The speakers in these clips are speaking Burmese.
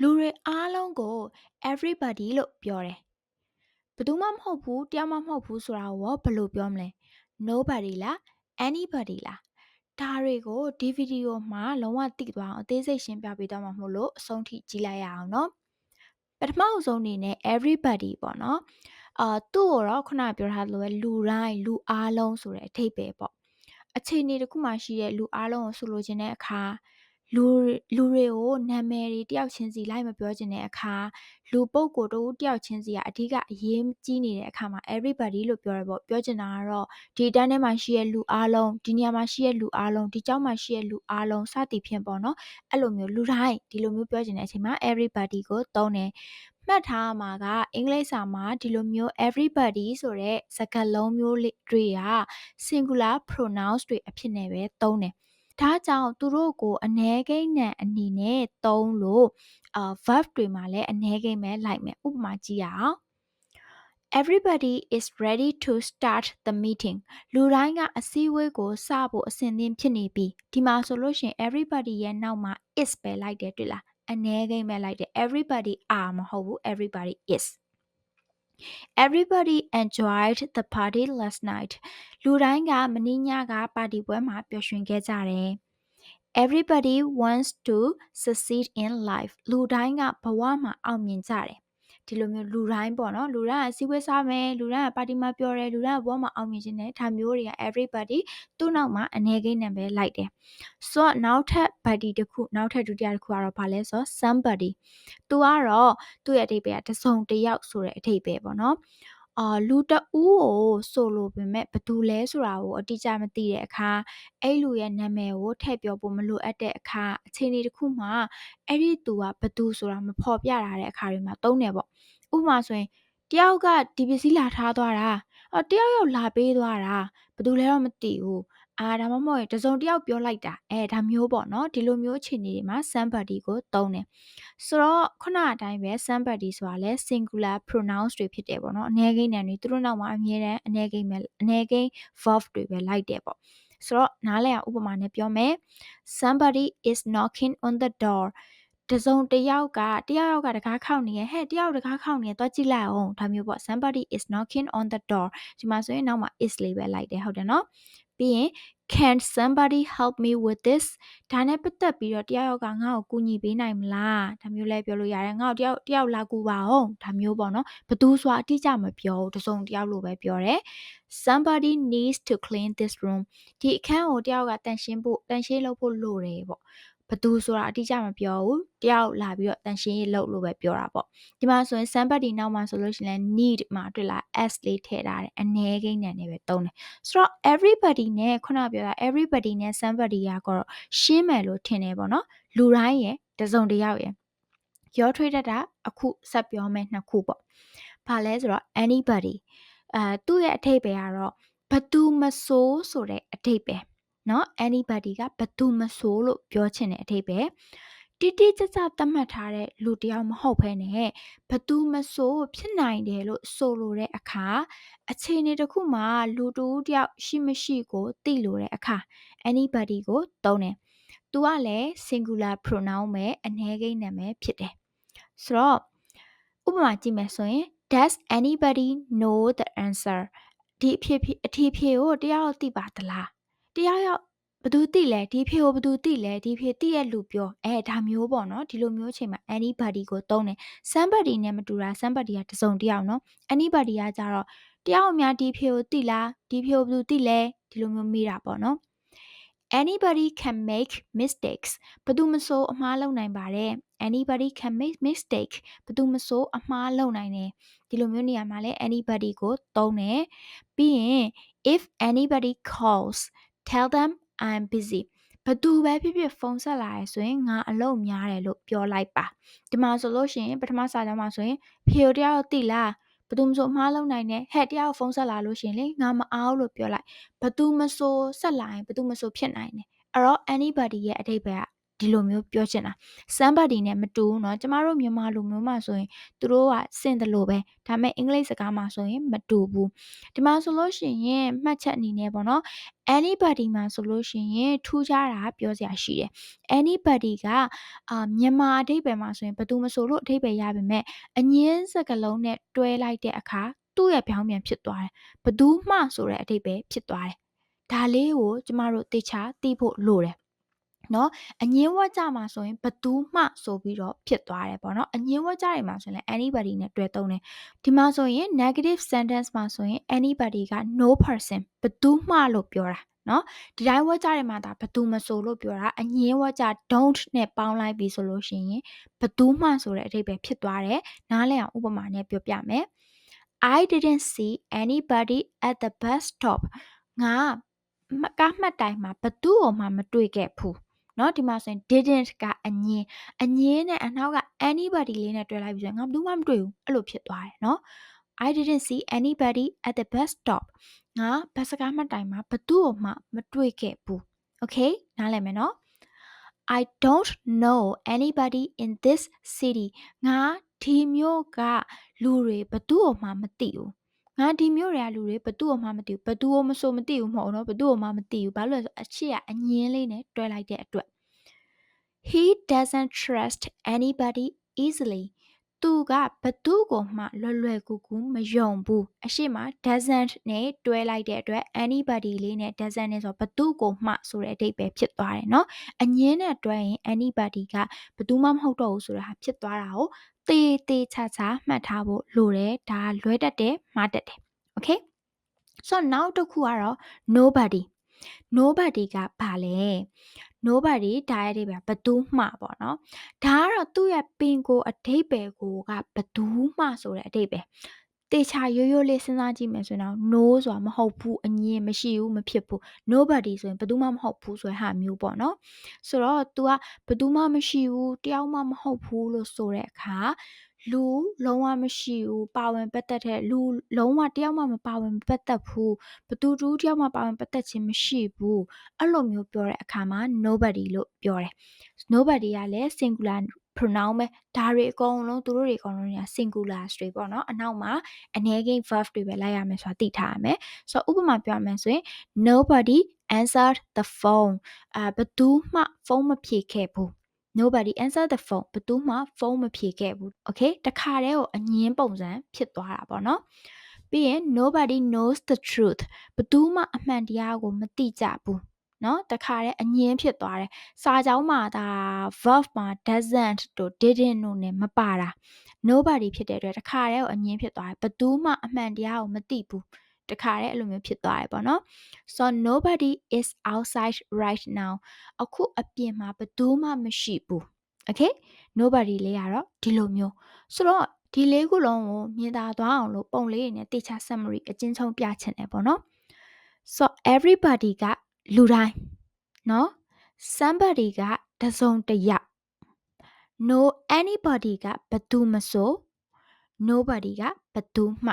လူတွေအားလုံးကို everybody လို့ပြောတယ်ဘယ်သူမှမဟုတ်ဘူးတယောက်မှမဟုတ်ဘူးဆိုတာကိုရောဘယ်လိုပြောမလဲ nobody လား anybody လားဒါတွေကိုဒီဗီဒီယိုမှာလုံးဝသိသွားအောင်အသေးစိတ်ရှင်းပြပေးသွားမှာမို့လို့အဆုံးထိကြည့်လိုက်ရအောင်เนาะပထမအဆုံးအနေနဲ့ everybody ပေါ့เนาะအာသူ့ကိုတော့ခုနကပြောထားသလိုပဲလူတိုင်းလူအားလုံးဆိုတဲ့အထိပ္ပယ်ပေါ့အခြေအနေတစ်ခုမှရှိတဲ့လူအားလုံးကိုဆိုလိုချင်တဲ့အခါ လူလူတွေကိုနာမည်တွေတယောက်ချင်းစီလိုက်မပြောချင်တဲ့အခါလူပုဂ္ဂိုလ်တဦးတယောက်ချင်းစီကအဓိကအရေးကြီးနေတဲ့အခါမှာ everybody လို့ပြောရပေါ့ပြောချင်တာကတော့ဒီတန်းထဲမှာရှိတဲ့လူအားလုံးဒီနေရာမှာရှိတဲ့လူအားလုံးဒီကျောင်းမှာရှိတဲ့လူအားလုံးစသည်ဖြင့်ပေါ့နော်အဲ့လိုမျိုးလူတိုင်းဒီလိုမျိုးပြောချင်တဲ့အချိန်မှာ everybody ကိုသုံးတယ်မှတ်ထားမှာကအင်္ဂလိပ်စာမှာဒီလိုမျိုး everybody ဆိုတဲ့စကားလုံးမျိုးတွေက singular pronouns တွေအဖြစ်နဲ့ပဲသုံးတယ် ဒါကြောင့်သူတို့ကိုအ ਨੇ ကိန်းနံအနေနဲ့သုံးလို့အာ verb တွေမှာလည်းအ ਨੇ ကိန်းပဲလိုက်မယ်ဥပမာကြည့်ရအောင် Everybody is ready to start the meeting လူတိုင်းကအစည်းအဝေးကိုစဖို့အဆင်သင့်ဖြစ်နေပြီဒီမှာဆိုလို့ရှိရင် everybody ရဲ့နောက်မှာ is ပဲလိုက်တယ်တွေ့လားအ ਨੇ ကိန်းပဲလိုက်တယ် everybody are မဟုတ်ဘူး everybody is Everybody enjoyed the party last night လူတိုင်းကမနေ့ညကပါတီပွဲမှာပျော်ရွှင်ခဲ့ကြတယ် Everybody wants to succeed in life လူတိုင်းကဘဝမှာအောင်မြင်ကြတယ် ဒီလိုမျိုးလူတိုင်းပေါ့နော်လူတိုင်းကစီးပွေးစားမယ်လူတိုင်းကပါတီမှာပြောတယ်လူတိုင်းကဘဝမှာအောင်မြင်ခြင်းနဲ့ဒါမျိုးတွေက everybody သူ့နောက်မှာအနေကိန်းနဲ့ပဲလိုက်တယ်ဆိုတော့နောက်ထပ် body တစ်ခုနောက်ထပ်ဒုတိယတစ်ခုကတော့ဘာလဲဆိုတော့ somebody သူကတော့သူ့ရဲ့အဓိပ္ပာယ်ကတစုံတစ်ယောက်ဆိုတဲ့အဓိပ္ပာယ်ပေါ့နော် အာလူတဦးကိုဆိုလိုပေမဲ့ဘသူလဲဆိုတာကိုအတိအကျမသိတဲ့အခါအဲ့လူရဲ့နာမည်ကိုထည့်ပြောဖို့မလိုအပ်တဲ့အခါအခြေအနေတစ်ခုမှာအဲ့ဒီသူကဘသူဆိုတာမဖော်ပြထားတဲ့အခါတွေမှာသုံးတယ်ပေါ့ဥပမာဆိုရင်တယောက်ကဒီပစ္စည်းလာထားသွားတာ အော်တယောက်ယောက်လာပေးသွားတာဘသူလဲတော့မသိဘူးအာဒါမှမဟုတ်ရင်တစုံတယောက်ပြောလိုက်တာအဲဒါမျိုးပေါ့နော်ဒီလိုမျိုးအခြေအနေတွေမှာ somebody ကိုသုံးတယ်ဆိုတော့ခုနအတိုင်းပဲ somebody ဆိုတာလဲ singular pronouns တွေဖြစ်တယ်ပေါ့နော်အနေကိန်းနဲ့တွေသူတို့နောက်မှာအမြဲတမ်းအနေကိန်းပဲအနေကိန်း verb တွေပဲလိုက်တယ်ပေါ့ဆိုတော့နားလည်အောင်ဥပမာနဲ့ပြောမယ် somebody is knocking on the door တစုံတယောက်ကတယောက်ယောက်ကတကားခောက်နေရဟဲ့တယောက်တကားခောက်နေရသွားကြည့်လိုက်အောင်ဒါမျိုးပေါ့ somebody is knocking on the door ဒီမှာဆိုရင်နောက်မှာ is လေးပဲလိုက်တယ်ဟုတ်တယ်နော်ပြီးရင် can somebody help me with this ဒါနဲ့ပတ်သက်ပြီးတော့တယောက်ယောက်ကငါ့ကိုကူညီပေးနိုင်မလားဒါမျိုးလဲပြောလို့ရတယ်ငါ့ကိုတယောက်တယောက်လာကူပါအောင်ဒါမျိုးပေါ့နော်ဘသူဆိုတာအတိအကျမပြောဘူးတစုံတယောက်လို့ပဲပြောတယ် somebody needs to clean this room ဒီအခန်းကိုတယောက်ကတန်ရှင်းဖို့တန်ရှင်းလုပ်ဖို့လိုတယ်ပေါ့ ဘသူဆိုတာအတိအကျမပြောဘူးတယောက်လာပြီးတော့တန်ရှင်းရေးလုပ်လို့ပဲပြောတာပေါ့ဒီမှာဆိုရင် somebody နောက်မှာဆိုလို့ရှိရင် need မှာတွေ့လား s လေးထည့်ထားတယ်အ ਨੇ ကိန်းနဲ့နေပဲသုံးတယ်ဆိုတော့ everybody နဲ့ခုနပြောတာ everybody နဲ့ somebody ကတော့ရှင်းမယ်လို့ထင်တယ်ပေါ့နော်လူတိုင်းရဲ့တစုံတစ်ယောက်ရဲ့ရောထွေးတတ်တာအခုဆက်ပြောမယ်နှစ်ခုပေါ့ဘာလဲဆိုတော့ anybody အဲသူ့ရဲ့အထိပ္ပယ်ကတော့ဘသူမဆိုးဆိုတဲ့အထိပ္ပယ် နော် anybody ကဘသူမဆိုလို့ပြောချင်တဲ့အထိပ္ပယ်တိတိကျကျသတ်မှတ်ထားတဲ့လူတယောက်မဟုတ်ဘဲနဲ့ဘသူမဆိုဖြစ်နိုင်တယ်လို့ဆိုလိုတဲ့အခါအခြေအနေတစ်ခုမှာလူတူတယောက်ရှိမရှိကိုသိလိုတဲ့အခါ anybody ကိုသုံးတယ်။ तू ကလည်း singular pronoun ပဲအနေကိန်းနာမည်ဖြစ်တယ်။ဆိုတော့ဥပမာကြည့်မယ်ဆိုရင် does anybody know the answer ဒီအဖြစ်အထည်ဖြစ်ကိုတယောက်သိပါသလား တယောက်ယောက်ဘသူသိလဲဒီဖြေကိုဘသူသိလဲဒီဖြေသိရဲ့လူပြောအဲဒါမျိုးပေါ့နော်ဒီလိုမျိုးအချိန်မှာ anybody ကိုသုံးတယ် somebody နဲ့မတူတာ somebody ကတစုံတယောက်နော် anybody ကကြတော့တယောက်အများဒီဖြေကိုသိလားဒီဖြေကိုဘသူသိလဲဒီလိုမျိုးမေးတာပေါ့နော် anybody can make mistakes ဘသူမဆိုအမှားလုပ်နိုင်ပါတယ် anybody can make mistake ဘသူမဆိုအမှားလုပ်နိုင်တယ်ဒီလိုမျိုးနေရာမှာလဲ anybody ကိုသုံးတယ်ပြီးရင် if anybody calls tell them i'm busy ဘသူပဲဖြစ်ဖြစ်ဖုန်းဆက်လာရဆိုရင်ငါအလုပ်များတယ်လို့ပြောလိုက်ပါဒီမှာဆိုလို့ရှိရင်ပထမစာကြောင်းမှာဆိုရင်ဖေတယောက်သိလားဘသူမဆိုမှားလုံးနိုင်တယ်ဟဲ့တယောက်ဖုန်းဆက်လာလို့ရှင်လေငါမအားလို့ပြောလိုက်ဘသူမဆိုဆက်လာရင်ဘသူမဆိုဖြစ်နိုင်တယ်အဲ့တော့ anybody ရဲ့အဓိပ္ပာယ်က ဒီလိုမျိုးပြောချင်တာ somebody နဲ့မတူဘူးเนาะကျမတို့မြန်မာလူမျိုးမှာဆိုရင်သူတို့ကစင်တယ်လို့ပဲဒါပေမဲ့အင်္ဂလိပ်စကားမှာဆိုရင်မတူဘူးဒီမှာဆိုလို့ရှိရင်မှတ်ချက်အနေနဲ့ပေါ့နော် anybody မှာဆိုလို့ရှိရင်ထူးခြားတာပြောစရာရှိတယ် anybody ကအာမြန်မာအဓိပ္ပာယ်မှာဆိုရင်ဘယ်သူမဆိုလို့အဓိပ္ပာယ်ရပါမယ်အငင်းစကားလုံးနဲ့တွဲလိုက်တဲ့အခါသူ့ရဲ့ပြောင်းပြန်ဖြစ်သွားတယ်ဘသူမှဆိုတဲ့အဓိပ္ပာယ်ဖြစ်သွားတယ်ဒါလေးကိုကျမတို့တေချာသိဖို့လိုတယ် နော်အငင်းဝတ်ကြမှာဆိုရင်ဘသူမှဆိုပြီးတော့ဖြစ်သွားတယ်ပေါ့နော်အငင်းဝတ်ကြတွေမှာဆိုရင်လည်း anybody နဲ့တွဲသုံးတယ်ဒီမှာဆိုရင် negative sentence မှာဆိုရင် anybody က no person ဘသူမှလို့ပြောတာနော်ဒီတိုင်းဝတ်ကြတွေမှာဒါဘသူမဆိုလို့ပြောတာအငင်းဝတ်ကြ don't နဲ့ပေါင်းလိုက်ပြီဆိုလို့ရှိရင်ဘသူမှဆိုတဲ့အဓိပ္ပာယ်ဖြစ်သွားတယ်နားလည်အောင်ဥပမာနဲ့ပြောပြမယ် I didn't see anybody at the bus stop ငါမကားမှတ်တိုင်မှာဘသူ့ကိုမှမတွေ့ခဲ့ဘူး เนาะဒီမှာဆိုရင် didn't ကအငင်းအငင်းနဲ့အနောက်က anybody လေးနဲ့တွဲလိုက်ပြီးဆိုရင်ငါဘယ်သူမှမတွေ့ဘူးအဲ့လိုဖြစ်သွားတယ်เนาะ I didn't see anybody at the bus stop ငါဘတ်စကားမှတ်တိုင်မှာဘသူ့ကိုမှမတွေ့ခဲ့ဘူး okay နားလည်မယ်เนาะ I don't know anybody in this city ငါဒီမြို့ကလူတွေဘသူ့ကိုမှမသိဘူး ငါဒီမျိုးတွေကလူတွေဘသူ့မှမသိဘူးဘသူ့မဆိုမသိဘူးမဟုတ်တော့ဘသူ့မှမသိဘူးဘာလို့လဲဆိုအချစ်ကအငင်းလေးနဲ့တွဲလိုက်တဲ့အတွက် he doesn't trust anybody easily သူကဘသူ့ကိုမှလွယ်လွယ်ကူကူမယုံဘူးအရှိမ doesn't နဲ့တွဲလိုက်တဲ့အတွက် anybody လေးနဲ့ doesn't နဲ့ဆိုဘသူ့ကိုမှဆိုတဲ့အဓိပ္ပာယ်ဖြစ်သွားတယ်เนาะအငင်းနဲ့တွဲရင် anybody ကဘသူမှမဟုတ်တော့ဘူးဆိုတာဖြစ်သွားတာကိုတေးတေးချာချာမှတ်ထားဖို့လိုတယ်ဒါလွဲတတ်တယ်မှားတတ်တယ် okay ဆိုတော့နောက်တစ်ခုကတော့ nobody nobody ကဘာလဲ nobody ဒါရဲ့အဓိပ္ပာယ်ဘသူမှပေါ့နော်ဒါကတော့သူ့ရဲ့ပင်ကိုအဓိပ္ပာယ်ကိုကဘသူမှဆိုတဲ့အဓိပ္ပာယ်တေချာရိုးရိုးလေးစဉ်းစားကြည့်မယ်ဆိုရင်တော့ no ဆိုတာမဟုတ်ဘူးအငြင်းမရှိဘူးမဖြစ်ဘူး nobody ဆိုရင်ဘယ်သူမှမဟုတ်ဘူးဆိုတဲ့ဟာမျိုးပေါ့နော်ဆိုတော့ तू ကဘယ်သူမှမရှိဘူးတယောက်မှမဟုတ်ဘူးလို့ဆိုတဲ့အခါ လူလုံးဝမရှိဘူးပါဝင်ပတ်သက်တဲ့လူလုံးဝတယောက်မှမပါဝင်ပတ်သက်ဘူးဘသူတူတယောက်မှပါဝင်ပတ်သက်ခြင်းမရှိဘူးအဲ့လိုမျိုးပြောတဲ့အခါမှာ nobody လို့ပြောတယ် nobody ကလည်း singular pronoun ပဲဒါတွေအကုန်လုံးသူတို့တွေအကုန်လုံးတွေက singular တွေပေါ့နော်အနောက်မှာအနေကိန်း verb တွေပဲလိုက်ရမယ်ဆိုတာသိထားရမယ်ဆိုတော့ဥပမာပြောရမယ်ဆိုရင် nobody answered the phone အာဘသူမှဖုန်းမဖြေခဲ့ဘူး nobody answer the phone ဘသူမှဖုန်းမဖြေခဲ့ဘူး okay တခါတည်းကိုအငင်းပုံစံဖြစ်သွားတာပေါ့နော်ပြီးရင် nobody knows the truth ဘသူမှအမှန်တရားကိုမသိကြဘူးနော်တခါတည်းအငင်းဖြစ်သွားတယ်စာကြောင်းမှာဒါ verb မှာ doesn't တို့ didn't တို့ ਨੇ မပါတာ nobody ဖြစ်တဲ့အတွက်တခါတည်းကိုအငင်းဖြစ်သွားတယ်ဘသူမှအမှန်တရားကိုမသိဘူး တခါတည်းအဲ့လိုမျိုးဖြစ်သွားတယ်ပေါ့နော် so nobody is outside right now အခုအပြင်မှာဘသူမှမရှိဘူး okay nobody လေးကတော့ဒီလိုမျိုးဆိုတော့ဒီလေးခုလုံးကိုမြင်သာသွားအောင်လို့ပုံလေးတွေနဲ့တေချာ summary အချင်းချင်းပြချင်တယ်ပေါ့နော် so everybody ကလူတိုင်းเนาะ somebody ကတစုံတစ်ယောက် no anybody ကဘသူမဆို nobody ကဘသူမှ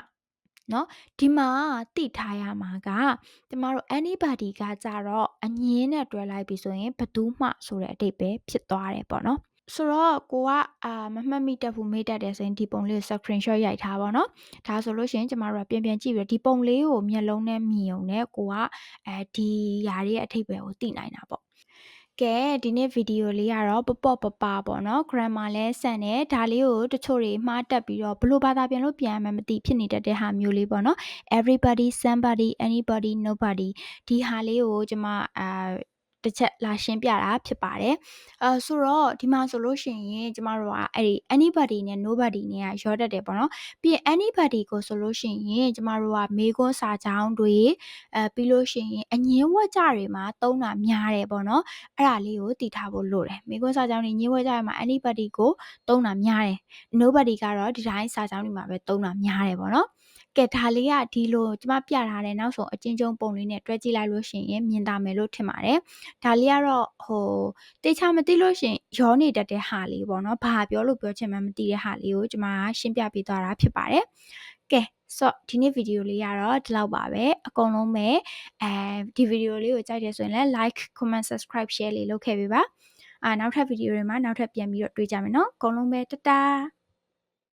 เนาะဒီမှာသိထားရမှာကကျမတို့ anybody ကကြတော့အငင်းနဲ့တွဲလိုက်ပြီဆိုရင်ဘသူမှဆိုတဲ့အတိတ်ပဲဖြစ်သွားတယ်ပေါ့နော်ဆိုတော့ကိုကအာမမှတ်မိတတ်ဘူးမေ့တတ်တယ်ဆိုရင်ဒီပုံလေးကို screenshot ရိုက်ထားပါတော့ဒါဆိုလို့ရှိရင်ကျမတို့ကပြန်ပြန်ကြည့်ပြီးဒီပုံလေးကိုမျက်လုံးနဲ့မြင်ုံနဲ့ကိုကအဲဒီຢာတွေရဲ့အထိပ္ပယ်ကိုသိနိုင်တာပေါ့ ကဲဒီနေ့ဗီဒီယိုလေးကတော့ပပော့ပပပေါ့နော် grammar လဲဆန်တယ်ဒါလေးကိုတချို့တွေမှားတက်ပြီးတော့ဘလို့ဘာသာပြန်လို့ပြန်မှမသိဖြစ်နေတတ်တဲ့ဟာမျိုးလေးပေါ့နော် everybody somebody anybody nobody ဒီဟာလေးကိုကျွန်မအာ တစ်ချက်လာရှင်းပြတာဖြစ်ပါတယ်အဲဆိုတော့ဒီမှာဆိုလို့ရှိရင်ကျမတို့ကအဲ့ဒီ anybody နဲ့ nobody နဲ့ကရောတတ်တယ်ပေါ့နော်ပြီးရင် anybody ကိုဆိုလို့ရှိရင်ကျမတို့ကမေခွန်းစာကြောင်းတွေအဲပြီးလို့ရှိရင်အငင်းဝက်ကြတွေမှာသုံးတာများတယ်ပေါ့နော်အဲ့ဒါလေးကိုတည်ထားဖို့လိုတယ်မေခွန်းစာကြောင်းတွေငင်းဝက်ကြတွေမှာ anybody ကိုသုံးတာများတယ် nobody ကတော့ဒီတိုင်းစာကြောင်းတွေမှာပဲသုံးတာများတယ်ပေါ့နော် ကဲဒါလေးကဒီလိုကျမပြထားတဲ့နောက်ဆုံးအချင်းချင်းပုံလေးနဲ့တွဲကြည့်လိုက်လို့ရှိရင်မြင်တာမယ်လို့ထင်ပါတယ်ဒါလေးကတော့ဟိုတေချာမသိလို့ရှိရင်ရောနေတတ်တဲ့ဟာလေးပေါ့နော်ဘာပြောလို့ပြောချင်မှမသိတဲ့ဟာလေးကိုကျမရှင်းပြပေးသွားတာဖြစ်ပါတယ်ကဲဆိုဒီနေ့ဗီဒီယိုလေးကတော့ဒီလောက်ပါပဲအကုန်လုံးပဲအဲဒီဗီဒီယိုလေးကိုကြိုက်တယ်ဆိုရင်လည်း like comment subscribe share လေးလုပ်ခဲ့ပေးပါအာနောက်ထပ်ဗီဒီယိုတွေမှာနောက်ထပ်ပြန်ပြီးတော့တွေ့ကြမယ်နော်အကုန်လုံးပဲတတား